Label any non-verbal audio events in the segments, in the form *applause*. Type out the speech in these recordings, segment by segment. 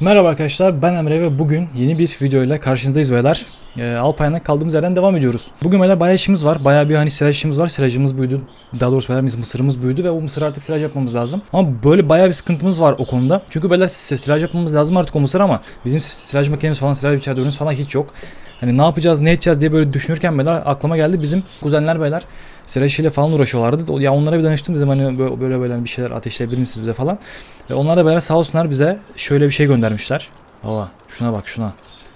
Merhaba arkadaşlar ben Emre ve bugün yeni bir video ile karşınızdayız beyler. Ee, Alpine'dan kaldığımız yerden devam ediyoruz. Bugün beyler bayağı işimiz var. Bayağı bir hani silaj işimiz var. Silajımız büyüdü. Daha doğrusu beyler biz mısırımız büyüdü ve o mısır artık silaj yapmamız lazım. Ama böyle bayağı bir sıkıntımız var o konuda. Çünkü beyler silaj yapmamız lazım artık o mısır ama bizim silaj makinemiz falan silaj biçerdörümüz falan hiç yok. Hani ne yapacağız ne edeceğiz diye böyle düşünürken beyler aklıma geldi bizim kuzenler beyler işiyle falan uğraşıyorlardı. Ya onlara bir danıştım dedim hani böyle böyle, bir şeyler ateşleyebilir misiniz bize falan. E onlar da beyler sağ olsunlar bize şöyle bir şey göndermişler. Baba şuna bak şuna.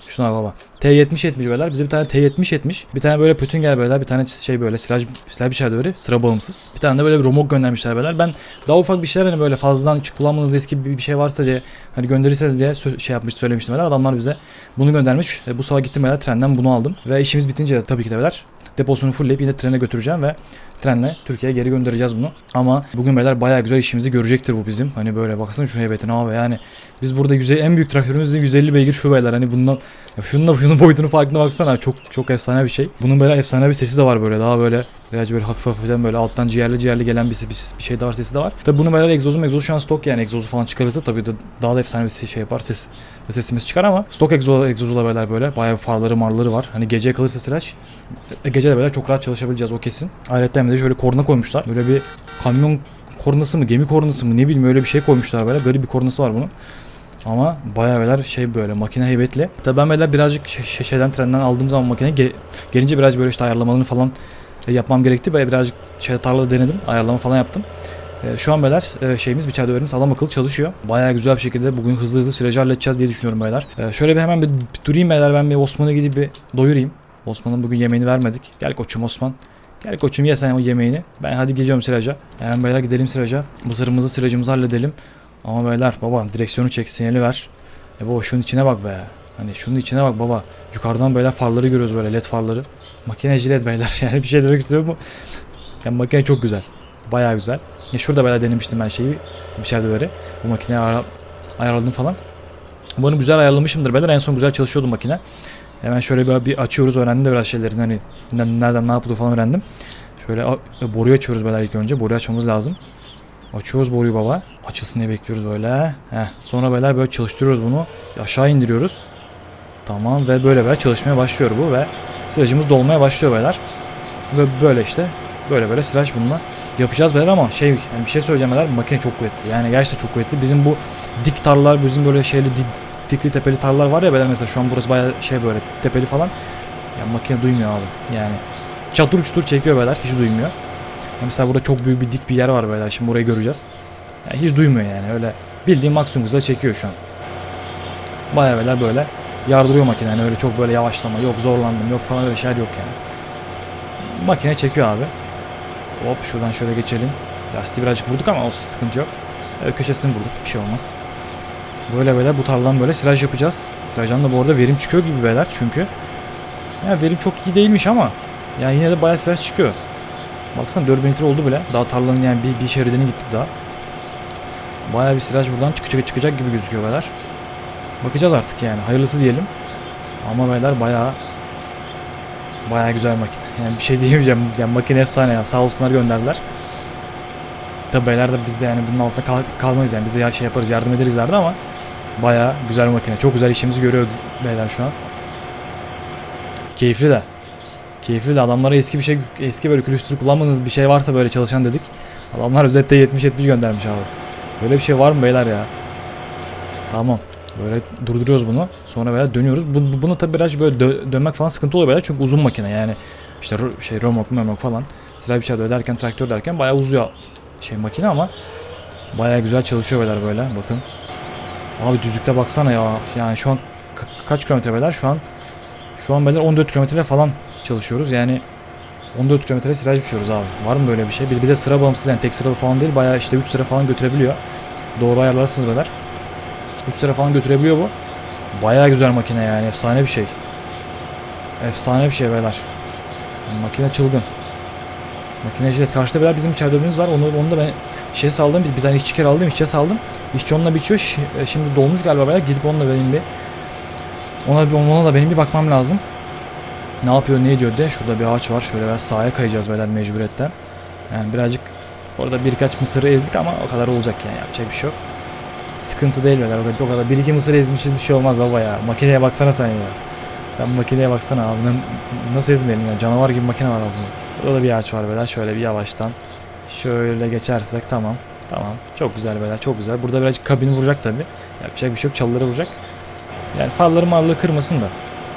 Şuna baba. T70 etmiş beyler. Bize bir tane T70 etmiş. Bir tane böyle Pötünger beyler. Bir tane şey böyle silaj, silaj bir şey böyle sıra bağımsız. Bir tane de böyle bir romok göndermişler beyler. Ben daha ufak bir şeyler hani böyle fazladan hiç kullanmanızda eski bir şey varsa diye hani gönderirseniz diye şey yapmış söylemiştim beyler. Adamlar bize bunu göndermiş. E, bu sabah gittim beyler trenden bunu aldım. Ve işimiz bitince de tabii ki de beyler deposunu fullleyip yine trene götüreceğim ve trenle Türkiye'ye geri göndereceğiz bunu. Ama bugün beyler bayağı güzel işimizi görecektir bu bizim. Hani böyle baksana şu heybetine abi yani biz burada yüze, en büyük traktörümüz de 150 beygir şu beyler hani bundan ya şunun da şunun boyutunu farkına baksana çok çok efsane bir şey. Bunun böyle efsane bir sesi de var böyle daha böyle birazcık böyle hafif hafiften böyle alttan ciğerli ciğerli gelen bir, bir, bir şey var sesi de var. Tabi bunun böyle egzozu egzozu şu an stok yani egzozu falan çıkarırsa tabii de daha da efsane bir şey yapar ses sesimiz çıkar ama stok egzozu egzozuyla beyler böyle bayağı farları marları var. Hani gece kalırsa slash e, gece de böyle çok rahat çalışabileceğiz o kesin. Ayrıca bir de şöyle korna koymuşlar. Böyle bir kamyon kornası mı gemi kornası mı ne bileyim öyle bir şey koymuşlar böyle. Garip bir kornası var bunun. Ama bayağı beyler şey böyle makine heybetli. Tabi ben beyler birazcık şey- şey- şeyden trenden aldığım zaman makine ge- gelince biraz böyle işte ayarlamalarını falan e, yapmam gerekti. Böyle birazcık şey tarlada denedim. Ayarlama falan yaptım. E, şu an beyler e, şeyimiz biçer döverimiz adam akıllı çalışıyor. Bayağı güzel bir şekilde bugün hızlı hızlı süreci halledeceğiz diye düşünüyorum beyler. E, şöyle bir hemen bir durayım beyler ben bir Osman'a gidip bir doyurayım. Osman'ın bugün yemeğini vermedik. Gel koçum Osman. Gel koçum ye sen o yemeğini. Ben hadi gidiyorum sıraca. Hemen beyler gidelim sıraca. Mısırımızı sıracımızı halledelim. Ama beyler baba direksiyonu çek sinyali ver. E baba şunun içine bak be. Hani şunun içine bak baba. Yukarıdan beyler farları görüyoruz böyle led farları. Makineci led beyler *laughs* yani bir şey demek istiyorum mu? Yani makine çok güzel. Bayağı güzel. Ya şurada beyler denemiştim ben şeyi. İçeride böyle. Bu makineyi ayar, ayarladım falan. Bunu güzel ayarlamışımdır beyler. En son güzel çalışıyordu makine. Hemen şöyle bir, bir açıyoruz. Öğrendim de biraz şeylerini hani ne- nereden ne yapılıyor falan öğrendim. Şöyle e, boruyu açıyoruz beyler ilk önce. Boruyu açmamız lazım. Açıyoruz boruyu baba. Açılsın diye bekliyoruz böyle. Heh. Sonra beyler böyle çalıştırıyoruz bunu. Aşağı indiriyoruz. Tamam ve böyle böyle çalışmaya başlıyor bu ve silajımız dolmaya başlıyor beyler. Ve böyle işte böyle böyle silaj bununla yapacağız beyler ama şey yani bir şey söyleyeceğim beyler makine çok kuvvetli. Yani gerçekten çok kuvvetli. Bizim bu dik tarlalar bizim böyle şeyli dikli tepeli tarlalar var ya beyler mesela şu an burası bayağı şey böyle tepeli falan. Ya makine duymuyor abi. Yani çatır çutur çekiyor beyler hiç duymuyor. Ya mesela burada çok büyük bir dik bir yer var beyler. Şimdi burayı göreceğiz. Yani hiç duymuyor yani öyle bildiğin maksimum hızla çekiyor şu an. Bayağı beyler böyle yardırıyor makine yani öyle çok böyle yavaşlama yok zorlandım yok falan öyle şeyler yok yani. Makine çekiyor abi. Hop şuradan şöyle geçelim. Lastiği birazcık vurduk ama olsun sıkıntı yok. Köşesini vurduk bir şey olmaz. Böyle böyle bu tarladan böyle silaj yapacağız. Silajdan da bu arada verim çıkıyor gibi beyler çünkü. Ya verim çok iyi değilmiş ama yani yine de bayağı silaj çıkıyor. Baksana 4 metre oldu bile. Daha tarlanın yani bir, bir şeridine gittik daha. Bayağı bir silaj buradan çıkacak, çıkacak gibi gözüküyor beyler. Bakacağız artık yani. Hayırlısı diyelim. Ama beyler bayağı bayağı güzel makine. Yani bir şey diyemeyeceğim. Yani makine efsane ya. Sağ olsunlar gönderdiler. Tabi beyler de biz de yani bunun altında kal- kalmayız yani. Biz de şey yaparız yardım ederiz derdi ama bayağı güzel makine. Çok güzel işimizi görüyor beyler şu an. Keyifli de. Keyifli de adamlara eski bir şey eski böyle külüstür kullanmadığınız bir şey varsa böyle çalışan dedik. Adamlar özetle 70-70 göndermiş abi. Böyle bir şey var mı beyler ya? Tamam. Böyle durduruyoruz bunu. Sonra böyle dönüyoruz. Bu, bu- bunu tabi biraz böyle dö- dönmek falan sıkıntı oluyor beyler çünkü uzun makine yani. işte şey romok memok falan. Sıra bir şey derken traktör derken bayağı uzuyor şey makine ama bayağı güzel çalışıyor beyler böyle bakın. Abi düzlükte baksana ya. Yani şu an ka- kaç kilometre beyler? Şu an şu an beyler 14 kilometre falan çalışıyoruz. Yani 14 kilometre silaj düşüyoruz abi. Var mı böyle bir şey? Bir, bir de sıra bağımsız yani tek sıralı falan değil. Bayağı işte 3 sıra falan götürebiliyor. Doğru ayarlarsınız beyler. 3 sıra falan götürebiliyor bu. Bayağı güzel makine yani. Efsane bir şey. Efsane bir şey beyler. Makine çılgın. Makine jilet. Karşıda beyler bizim içeride var. Onu, onu da ben şey saldım. Bir, bir tane işçi kere aldım. işçiye saldım. İşçi onunla biçiyor. E, Şimdi dolmuş galiba beyler. Gidip onunla benim bir ona, bir- ona da benim bir bakmam lazım. Ne yapıyor ne ediyor de şurada bir ağaç var. Şöyle biraz sağa kayacağız beyler mecburiyetten. Yani birazcık orada birkaç mısırı ezdik ama o kadar olacak yani yapacak bir şey yok. Sıkıntı değil beyler o kadar. Bir iki mısır ezmişiz bir şey olmaz baba ya. Makineye baksana sen ya. Sen makineye baksana abi. Nasıl ezmeyelim ya. Canavar gibi makine var altımızda. Burada da bir ağaç var beyler. Şöyle bir yavaştan. Şöyle geçersek tamam. Tamam. Çok güzel beyler. Çok güzel. Burada birazcık kabini vuracak tabi. Yapacak bir şey yok. Çalıları vuracak. Yani farları marları kırmasın da.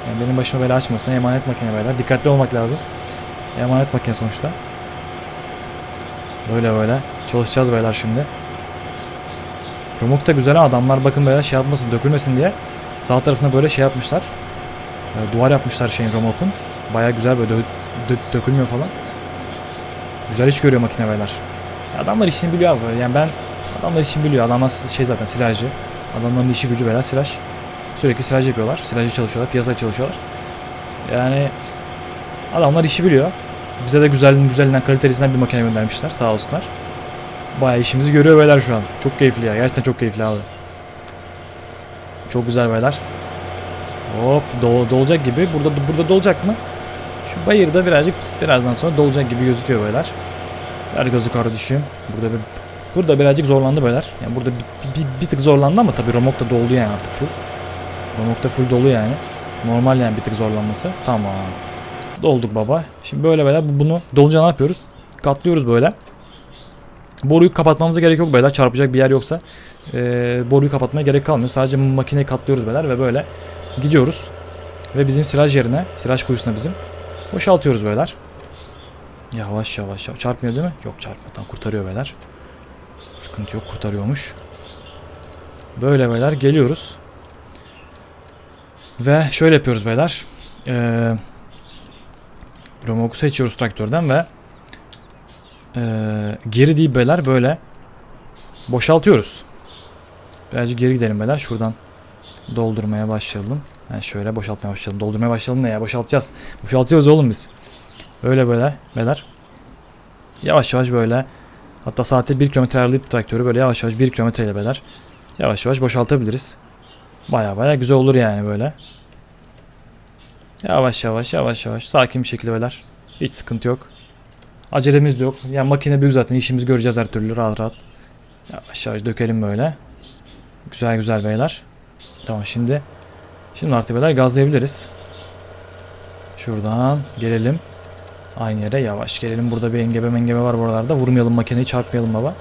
Yani benim başıma bela açmasın. Emanet makine beyler. Dikkatli olmak lazım. Emanet makine sonuçta. Böyle böyle. Çalışacağız beyler şimdi. Romok da güzel adamlar bakın böyle şey yapmasın dökülmesin diye sağ tarafına böyle şey yapmışlar. Ee, duvar yapmışlar şeyin Romok'un. Baya güzel böyle dö- dö- dökülmüyor falan. Güzel iş görüyor makine beyler. Adamlar işini biliyor abi. Yani ben adamlar işini biliyor. Adamlar şey zaten silahcı. Adamların işi gücü beyler silaj. Sürekli silaj yapıyorlar. Silajcı çalışıyorlar. Piyasaya çalışıyorlar. Yani adamlar işi biliyor. Bize de güzel güzelinden kalitelisinden bir makine göndermişler sağ olsunlar. Bayağı işimizi görüyor beyler şu an. Çok keyifli ya. Gerçekten çok keyifli abi. Çok güzel beyler. Hop dol, dolacak gibi. Burada burada dolacak mı? Şu bayırda birazcık birazdan sonra dolacak gibi gözüküyor beyler. Ver gözü kardeşim. Burada bir burada birazcık zorlandı beyler. Yani burada bir, bir, bir tık zorlandı ama tabii Romok da doldu yani artık full. Romok da full dolu yani. Normal yani bir tık zorlanması. Tamam. Dolduk baba. Şimdi böyle beyler bu- bunu dolunca ne yapıyoruz? Katlıyoruz böyle. Boruyu kapatmamıza gerek yok beyler. Çarpacak bir yer yoksa e, boruyu kapatmaya gerek kalmıyor. Sadece makineyi katlıyoruz beyler ve böyle gidiyoruz. Ve bizim silaj yerine, silaj kuyusuna bizim boşaltıyoruz beyler. Yavaş yavaş. Çarpmıyor değil mi? Yok çarpmıyor. Tam kurtarıyor beyler. Sıkıntı yok kurtarıyormuş. Böyle beyler geliyoruz. Ve şöyle yapıyoruz beyler. Eee Romok'u seçiyoruz traktörden ve eee geri değil beyler böyle boşaltıyoruz. Birazcık geri gidelim beyler. Şuradan doldurmaya başlayalım. Yani şöyle boşaltmaya başlayalım. Doldurmaya başlayalım ne ya? Boşaltacağız. Boşaltıyoruz oğlum biz. Öyle böyle beyler. Yavaş yavaş böyle hatta saatte 1 kilometre ayarlayıp traktörü böyle yavaş yavaş 1 kilometre ile beyler. Yavaş yavaş boşaltabiliriz. Baya baya güzel olur yani böyle. Yavaş yavaş yavaş yavaş sakin bir şekilde beyler. Hiç sıkıntı yok. Acelemiz de yok. Yani makine büyük zaten işimizi göreceğiz her türlü rahat rahat. Yavaş yavaş dökelim böyle. Güzel güzel beyler. Tamam şimdi. Şimdi artık beyler gazlayabiliriz. Şuradan gelelim. Aynı yere yavaş gelelim. Burada bir engebe mengebe var buralarda. Vurmayalım makineyi çarpmayalım baba.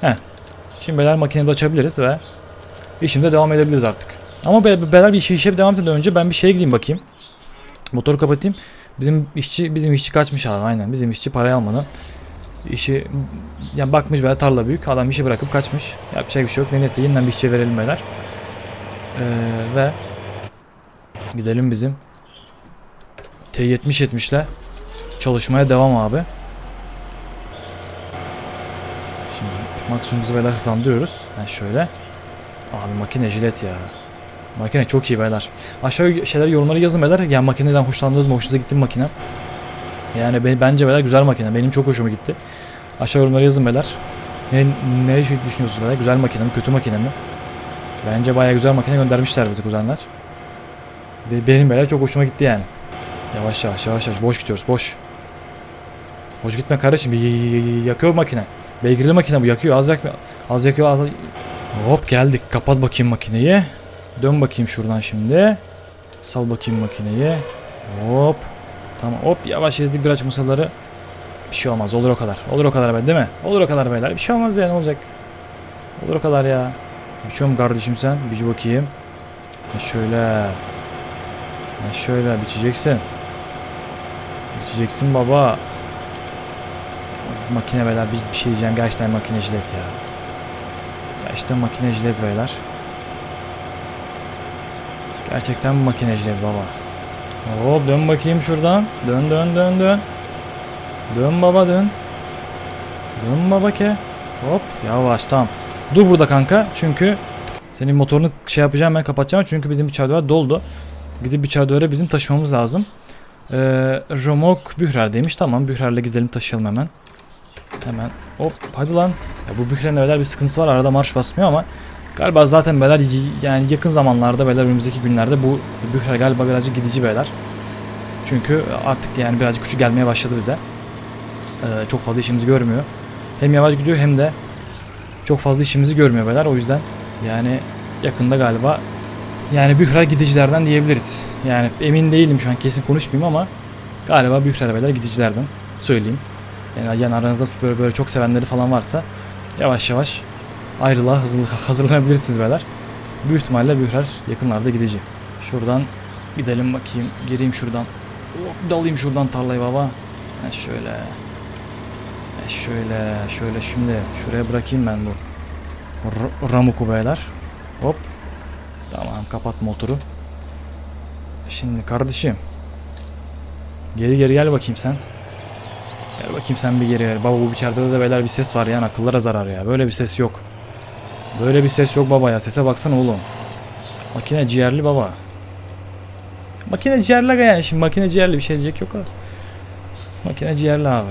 Heh. Şimdi beyler makineyi açabiliriz ve işimize devam edebiliriz artık. Ama be- beyler bir işe, işe devam etmeden önce ben bir şeye gideyim bakayım. Motoru kapatayım. Bizim işçi bizim işçi kaçmış abi aynen. Bizim işçi parayı almadan işi yani bakmış böyle tarla büyük. Adam işi bırakıp kaçmış. Yapacak bir şey yok. Neyse yeniden bir işçiye verelim beyler. Ee, ve gidelim bizim T70 ile çalışmaya devam abi. Şimdi maksimum hızı beyler hızlandırıyoruz. Yani şöyle. Abi makine jilet ya. Makine çok iyi beyler. Aşağı şeyler yorumları yazın beyler. Yani makineden hoşlandınız mı? Hoşunuza gitti mi makine? Yani be- bence beyler güzel makine. Benim çok hoşuma gitti. Aşağı yorumları yazın beyler. Ne, ne düşünüyorsunuz beyler? Güzel makine mi? Kötü makine mi? Bence bayağı güzel makine göndermişler bize kuzenler. Be- benim beyler çok hoşuma gitti yani. Yavaş yavaş yavaş yavaş. Boş gidiyoruz boş. Boş gitme kardeşim. Yakıyor makine. Beygirli makine bu yakıyor. Az yakmıyor. Az yakıyor az. Hop geldik. Kapat bakayım makineyi. Dön bakayım şuradan şimdi. Sal bakayım makineyi. Hop. Tamam hop yavaş ezdik biraz mısırları. Bir şey olmaz olur o kadar. Olur o kadar be değil mi? Olur o kadar beyler. Bir şey olmaz ya ne olacak? Olur o kadar ya. Biçiyor mu kardeşim sen? Bici bakayım. Ha şöyle. Ha şöyle biçeceksin. Biçeceksin baba. Makine beyler bir, bir şey diyeceğim. Gerçekten makine jilet ya. Gerçekten makine jilet beyler. Gerçekten makine jilet baba. Hop dön bakayım şuradan. Dön dön dön dön. Dön baba dön. Dön baba ke. Hop yavaş tamam. Dur burada kanka çünkü senin motorunu şey yapacağım ben kapatacağım çünkü bizim bir çardavar doldu. Gidip bir çardavara bizim taşımamız lazım. Ee, Romok Bührer'deymiş. Tamam Bührer'le gidelim taşıyalım hemen. Hemen hop hadi lan. Ya bu Bühler'in beyler bir sıkıntısı var arada marş basmıyor ama galiba zaten beyler yani yakın zamanlarda beyler önümüzdeki günlerde bu Bühler galiba birazcık gidici beyler. Çünkü artık yani birazcık küçük gelmeye başladı bize. Ee, çok fazla işimizi görmüyor. Hem yavaş gidiyor hem de çok fazla işimizi görmüyor beyler. O yüzden Yani yakında galiba yani Bührer gidicilerden diyebiliriz. Yani emin değilim şu an kesin konuşmayayım ama galiba Bührer beyler gidicilerden söyleyeyim. Yani, yani aranızda böyle, böyle çok sevenleri falan varsa yavaş yavaş ayrılığa hızlı hazırlanabilirsiniz beyler. Büyük ihtimalle Bührer yakınlarda gidici. Şuradan gidelim bakayım. Gireyim şuradan. Hop, dalayım şuradan tarlayı baba. Ha şöyle. Ha şöyle. Şöyle şimdi. Şuraya bırakayım ben bu. R- Ramuku beyler. Hop. Tamam kapat motoru. Şimdi kardeşim. Geri geri gel bakayım sen. Gel bakayım sen bir geri gel. Baba bu içeride de beyler bir ses var yani akıllara zarar ya. Böyle bir ses yok. Böyle bir ses yok baba ya. Sese baksana oğlum. Makine ciğerli baba. Makine ciğerli yani şimdi makine ciğerli bir şey diyecek yok abi. Makine ciğerli abi.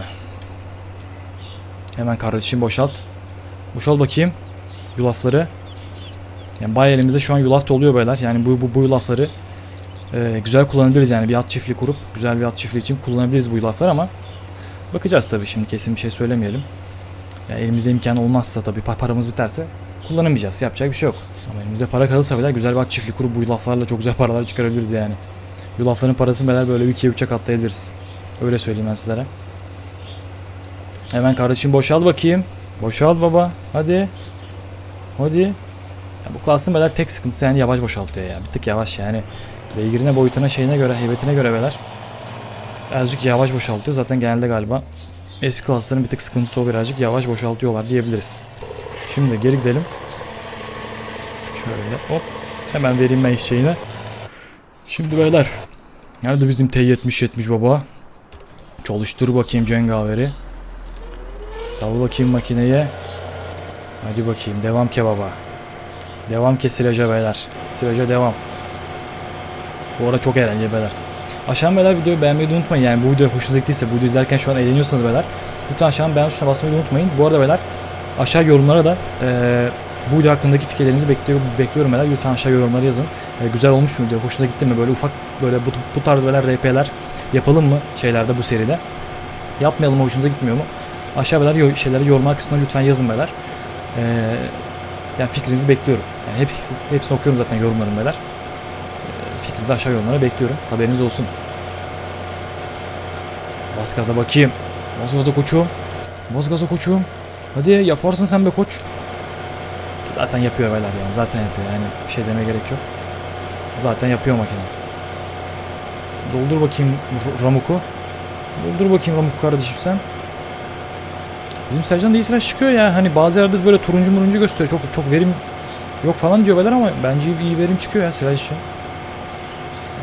Hemen kardeşim boşalt. Boşalt bakayım. Yulafları. Yani bay elimizde şu an yulaf doluyor beyler. Yani bu, bu, bu yulafları e, güzel kullanabiliriz yani bir at çiftliği kurup güzel bir at çiftliği için kullanabiliriz bu yulafları ama bakacağız tabii şimdi kesin bir şey söylemeyelim. Yani elimizde imkan olmazsa tabii pa- paramız biterse kullanamayacağız. Yapacak bir şey yok. Ama elimizde para kalırsa bile güzel bir at çiftliği kurup bu yulaflarla çok güzel paralar çıkarabiliriz yani. Yulafların parasını beyler böyle ikiye üçe katlayabiliriz. Öyle söyleyeyim ben sizlere. Hemen kardeşim boşalt bakayım. Boşalt baba. Hadi. Hadi. Ya bu klasın beyler tek sıkıntısı yani yavaş boşaltıyor ya. Bir tık yavaş yani. Beygirine, boyutuna, şeyine göre, heybetine göre beyler. Birazcık yavaş boşaltıyor. Zaten genelde galiba eski klasların bir tık sıkıntısı o birazcık yavaş boşaltıyorlar diyebiliriz. Şimdi geri gidelim. Şöyle hop. Hemen vereyim ben şeyine. Şimdi beyler. Nerede bizim T70-70 baba? Çalıştır bakayım cengaveri. Sal bakayım makineye. Hadi bakayım devam ke baba. Devam ke silaja beyler. Silaja devam. Bu arada çok eğlenceli beyler. Aşağı beyler videoyu beğenmeyi unutmayın. Yani bu video hoşunuza gittiyse, bu videoyu izlerken şu an eğleniyorsanız beyler. Lütfen aşağıdan beğen tuşuna basmayı unutmayın. Bu arada beyler aşağı yorumlara da eee bu video hakkındaki fikirlerinizi bekliyor, bekliyorum beyler. Lütfen aşağı yorumlara yazın. E, güzel olmuş mu video? Hoşunuza gitti mi? Böyle ufak böyle bu, bu tarz beyler RP'ler yapalım mı şeylerde bu seride? Yapmayalım mı? Hoşunuza gitmiyor mu? Aşağı beyler şeyleri yorumlar kısmına lütfen yazın beyler. Eee yani fikrinizi bekliyorum. Yani hepsi, hepsini okuyorum zaten yorumlarım beyler. Fikrinizi aşağı yorumlara bekliyorum. Haberiniz olsun. Bas gaza bakayım. Bas gaza koçum. Bas gaza koçum. Hadi yaparsın sen be koç. Zaten yapıyor beyler yani. Zaten yapıyor yani. Bir şey demeye gerek yok. Zaten yapıyor makine. Doldur bakayım Ramuk'u. Doldur bakayım Ramuk kardeşim sen. Bizim Sercan da iyi silah çıkıyor ya. Hani bazı yerde böyle turuncu muruncu gösteriyor. Çok çok verim yok falan diyor beyler ama bence iyi verim çıkıyor ya silah için.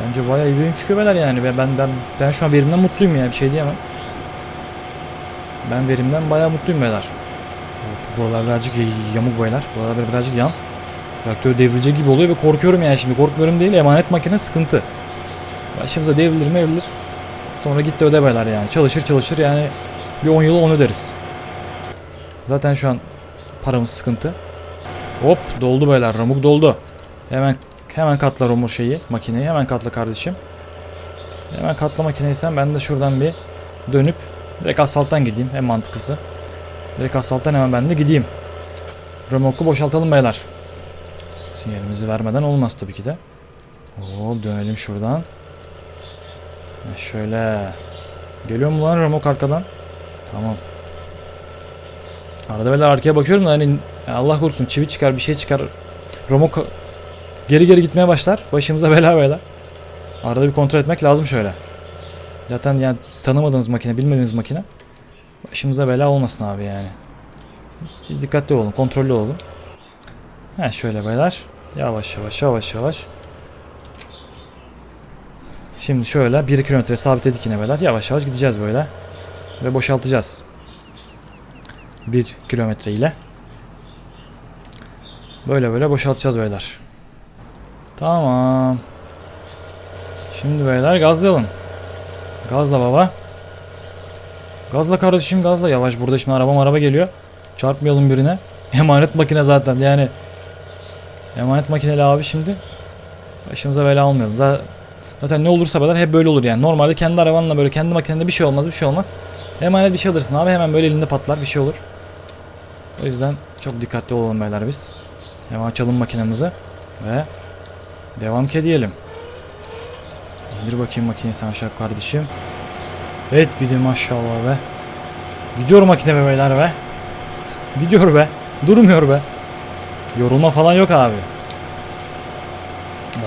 Bence bayağı iyi verim çıkıyor beyler yani. Ben, ben, ben, ben şu an verimden mutluyum ya. Bir şey diyemem. Ben verimden bayağı mutluyum beyler. Buralar birazcık yamuk beyler. Buralar birazcık yan. Traktör devrilecek gibi oluyor ve korkuyorum yani şimdi. Korkmuyorum değil. Emanet makine sıkıntı. Başımıza devrilir mevrilir. Sonra gitti öde beyler yani. Çalışır çalışır yani. Bir 10 yılı 10 öderiz. Zaten şu an paramız sıkıntı. Hop doldu beyler. Ramuk doldu. Hemen hemen katla Romur şeyi makineyi. Hemen katla kardeşim. Hemen katla makineyi sen. Ben de şuradan bir dönüp direkt asfalttan gideyim. En mantıklısı. Direkt asfalttan hemen ben de gideyim. Römorku boşaltalım beyler. Sinyalimizi vermeden olmaz tabii ki de. Hop dönelim şuradan. Şöyle. Geliyor mu lan römork arkadan? Tamam. Arada böyle arkaya bakıyorum da hani Allah korusun çivi çıkar bir şey çıkar. Römork geri geri gitmeye başlar. Başımıza *laughs* bela bela. Arada bir kontrol etmek lazım şöyle. Zaten yani tanımadığımız makine, bilmediğimiz makine. Başımıza bela olmasın abi yani. Siz dikkatli olun, kontrollü olun. Ha şöyle beyler. Yavaş yavaş yavaş yavaş. Şimdi şöyle 1 kilometre sabitledik yine beyler. Yavaş yavaş gideceğiz böyle. Ve boşaltacağız. 1 kilometre ile. Böyle böyle boşaltacağız beyler. Tamam. Şimdi beyler gazlayalım. Gazla baba. Gazla kardeşim gazla. Yavaş burada şimdi araba araba geliyor. Çarpmayalım birine. *laughs* Emanet makine zaten yani. Emanet makineli abi şimdi. Başımıza bela almayalım. Zaten, ne olursa beyler hep böyle olur yani. Normalde kendi arabanla böyle kendi makinende bir şey olmaz bir şey olmaz. Emanet bir şey alırsın abi hemen böyle elinde patlar bir şey olur. O yüzden çok dikkatli olalım beyler biz. Hemen açalım makinemizi ve devam ki diyelim. İndir bakayım makineyi sen aşağı kardeşim. Evet gidiyor maşallah be. Gidiyor makine be beyler be. Gidiyor be. Durmuyor be. Yorulma falan yok abi.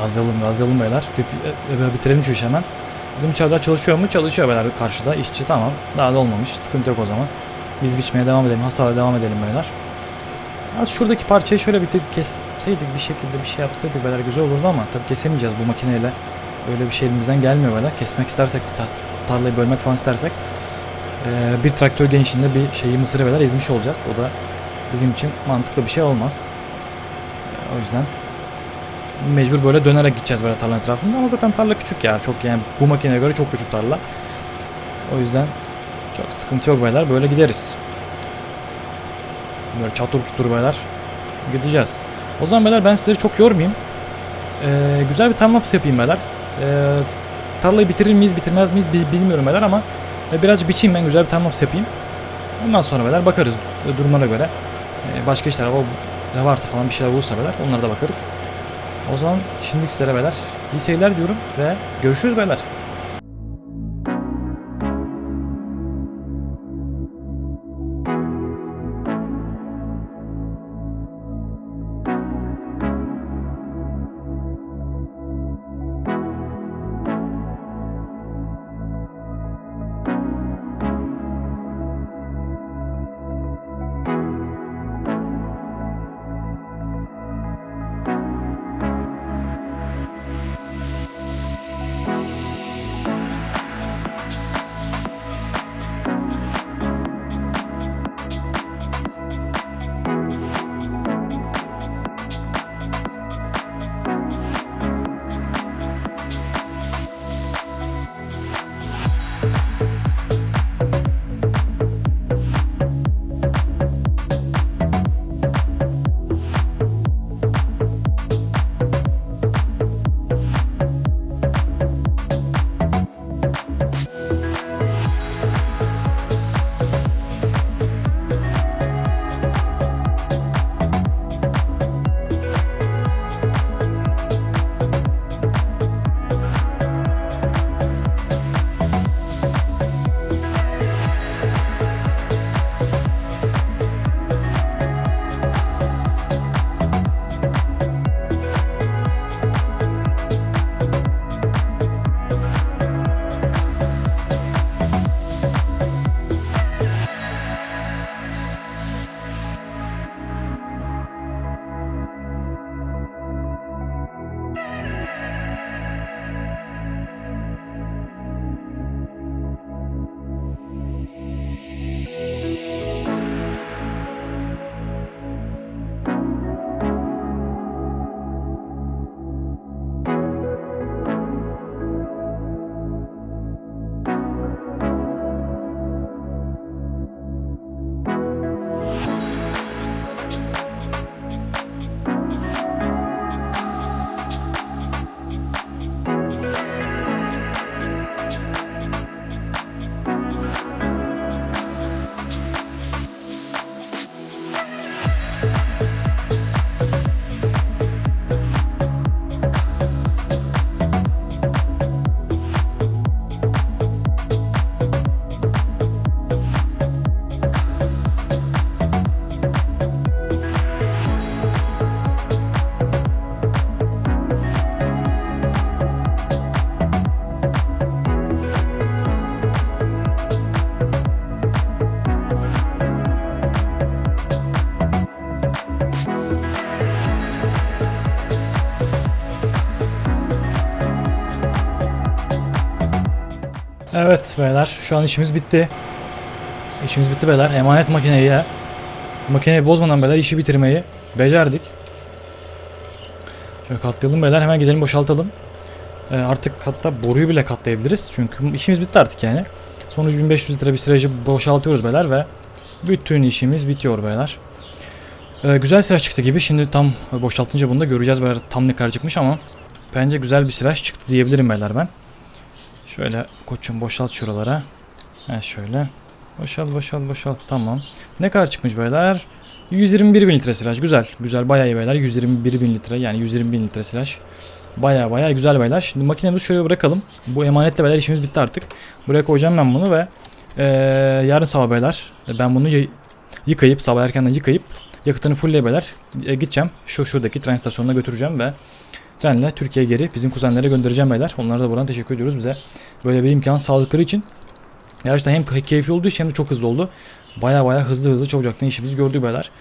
Gazlayalım gazlayalım beyler. Bir, bir- bir- bitirelim şu işi hemen. Bizim içeride çalışıyor mu? Çalışıyor beyler karşıda. işçi tamam. Daha da olmamış. Sıkıntı yok o zaman. Biz biçmeye devam edelim. Hasara devam edelim beyler. Az şuradaki parçayı şöyle bir kesseydik bir şekilde bir şey yapsaydık beyler güzel olurdu ama tabii kesemeyeceğiz bu makineyle. Öyle bir şey elimizden gelmiyor beyler. Kesmek istersek ta- tarlayı bölmek falan istersek eee, bir traktör genişliğinde bir şeyi mısırı beyler ezmiş olacağız. O da bizim için mantıklı bir şey olmaz. Eee, o yüzden mecbur böyle dönerek gideceğiz böyle tarlanın etrafında ama zaten tarla küçük ya. Çok yani bu makineye göre çok küçük tarla. O yüzden çok sıkıntı yok beyler. Böyle gideriz. Böyle çatır çutur beyler. Gideceğiz. O zaman beyler ben sizleri çok yormayayım. Ee, güzel bir timelapse yapayım beyler. Ee, tarlayı bitirir miyiz bitirmez miyiz bi- bilmiyorum beyler ama e, birazcık biçeyim ben güzel bir timelapse yapayım. Ondan sonra beyler bakarız e, durumlara göre. E, başka işler varsa falan bir şeyler olursa beyler onlara da bakarız. O zaman şimdilik sizlere beyler iyi seyirler diyorum ve görüşürüz beyler. Evet beyler şu an işimiz bitti. İşimiz bitti beyler. Emanet makineyi ya. Makineyi bozmadan beyler işi bitirmeyi becerdik. Şöyle katlayalım beyler hemen gidelim boşaltalım. Ee, artık hatta boruyu bile katlayabiliriz. Çünkü işimiz bitti artık yani. Sonuç 1500 litre bir sirajı boşaltıyoruz beyler ve bütün işimiz bitiyor beyler. Ee, güzel siraj çıktı gibi. Şimdi tam boşaltınca bunu da göreceğiz beyler tam ne kadar çıkmış ama bence güzel bir siraj çıktı diyebilirim beyler ben. Şöyle koçum boşalt şuralara. Ha şöyle. Boşalt boşalt boşalt tamam. Ne kadar çıkmış beyler? 121 bin litre silaj güzel. Güzel bayağı iyi beyler. 121 bin litre yani 120 bin litre silaj. Baya baya güzel beyler. Şimdi makinemizi şöyle bırakalım. Bu emanetle beyler işimiz bitti artık. Buraya koyacağım ben bunu ve eee, yarın sabah beyler ben bunu yıkayıp sabah erkenden yıkayıp yakıtını fullleye beyler e, gideceğim. Şu şuradaki tren istasyonuna götüreceğim ve trenle Türkiye'ye geri bizim kuzenlere göndereceğim beyler. Onlara da buradan teşekkür ediyoruz bize böyle bir imkan sağladıkları için. Gerçekten hem key- keyifli için hem de çok hızlı oldu. Baya baya hızlı hızlı çabucaktan işimizi gördük beyler.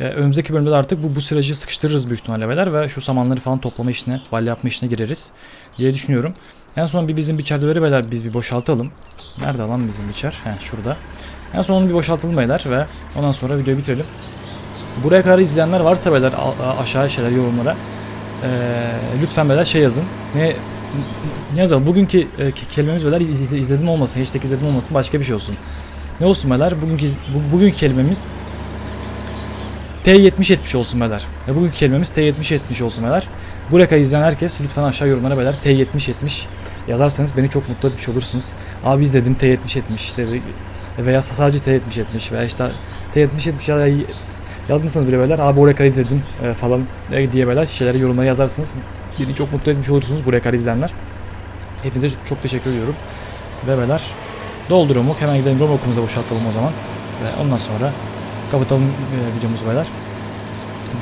Ee, önümüzdeki bölümde de artık bu, bu sıracı sıkıştırırız büyük ihtimalle beyler ve şu samanları falan toplama işine, balya yapma işine gireriz diye düşünüyorum. En son bir bizim biçerleri beyler biz bir boşaltalım. Nerede lan bizim biçer? He şurada. En son onu bir boşaltalım beyler ve ondan sonra videoyu bitirelim. Buraya kadar izleyenler varsa beyler aşağıya şeyler yorumlara. Ee, lütfen beyler şey yazın. Ne ne yazalım? Bugünkü e, ke- kelimemiz beyler iz, iz- izledim olmasın, hashtag izledim olmasın başka bir şey olsun. Ne olsun beyler? Bugünkü bu, bugünkü kelimemiz T7070 olsun beyler. Ve bugünkü kelimemiz T7070 olsun beyler. Buraya kadar izleyen herkes lütfen aşağı yorumlara beyler T7070 yazarsanız beni çok mutlu etmiş olursunuz. Abi izledim T7070 işte veya sadece T7070 veya işte T7070 ya yazmışsınız bile beyler abi oraya kadar izledim e, falan e, diye beyler şeyleri yorumlara yazarsınız. Beni çok mutlu etmiş olursunuz buraya kadar izleyenler. Hepinize çok, çok teşekkür ediyorum. Ve beyler doldurumu hemen gidelim Romokumuza boşaltalım o zaman. Ve ondan sonra kapatalım e, videomuzu beyler.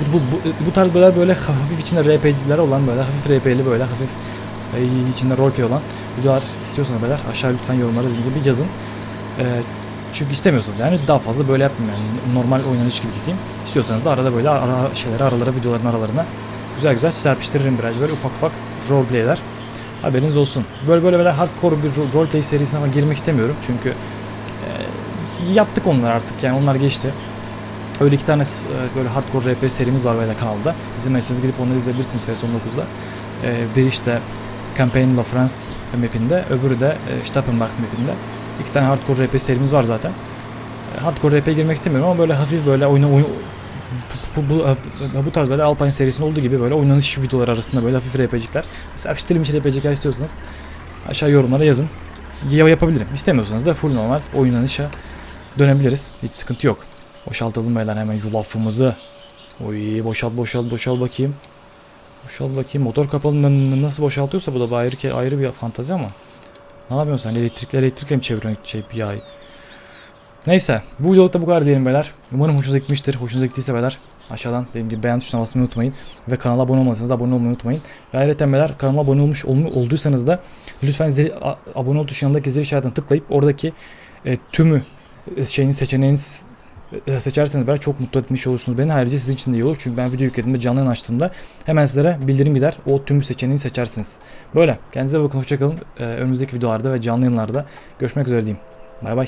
Bu, bu, bu, bu tarz böyle böyle *laughs* hafif içinde RP'ler olan böyle hafif RP'li böyle hafif e, içinde roleplay olan videolar istiyorsanız beyler aşağı lütfen yorumlara dediğim gibi yazın. E, çünkü istemiyorsanız yani daha fazla böyle yapmayayım yani normal oynanış gibi gideyim. İstiyorsanız da arada böyle ara şeyleri aralara videoların aralarına güzel güzel serpiştiririm biraz böyle ufak ufak roleplayler. Haberiniz olsun. Böyle böyle böyle hardcore bir ro- roleplay serisine ama girmek istemiyorum çünkü e, yaptık onlar artık yani onlar geçti. Öyle iki tane e, böyle hardcore RP serimiz var böyle kanalda. İzlemezseniz gidip onları izleyebilirsiniz FS19'da. E, bir işte Campaign La France mapinde, öbürü de e, Stappenbach mapinde. İki tane hardcore RP serimiz var zaten. E, hardcore RP'ye girmek istemiyorum ama böyle hafif böyle oyna oyun bu, bu, bu, bu tarz böyle Alpine serisinde olduğu gibi böyle oynanış videoları arasında böyle hafif RP'cikler. Serpiştirilmiş RP'cikler istiyorsanız aşağı yorumlara yazın. Ya yapabilirim. İstemiyorsanız da full normal oynanışa dönebiliriz. Hiç sıkıntı yok. Boşaltalım beyler hemen yulafımızı. Oy boşalt boşalt boşalt bakayım. Boşalt bakayım. Motor kapalı nasıl boşaltıyorsa bu da ayrı, ayrı bir fantazi ama. Ne yapıyorsun sen? Elektrikle elektrikle mi çeviriyorsun şey yağı? Neyse bu videolukta bu kadar diyelim beyler. Umarım hoşunuza gitmiştir. Hoşunuza gittiyse beyler aşağıdan dediğim gibi beğen tuşuna basmayı unutmayın. Ve kanala abone olmadıysanız da abone olmayı unutmayın. Ve ayrıca beyler kanalıma abone olmuş olmu, olduysanız da lütfen zil, abone ol tuşu yanındaki zil işaretine tıklayıp oradaki e, tümü e, şeyin seçeneğiniz seçerseniz beyler çok mutlu etmiş olursunuz beni. Ayrıca sizin için de iyi olur. Çünkü ben video yüklediğimde canlı yayın açtığımda hemen sizlere bildirim gider. O tüm seçeneğini seçersiniz. Böyle. Kendinize bakın. Hoşçakalın. Ee, önümüzdeki videolarda ve canlı yayınlarda görüşmek üzere diyeyim. Bay bay.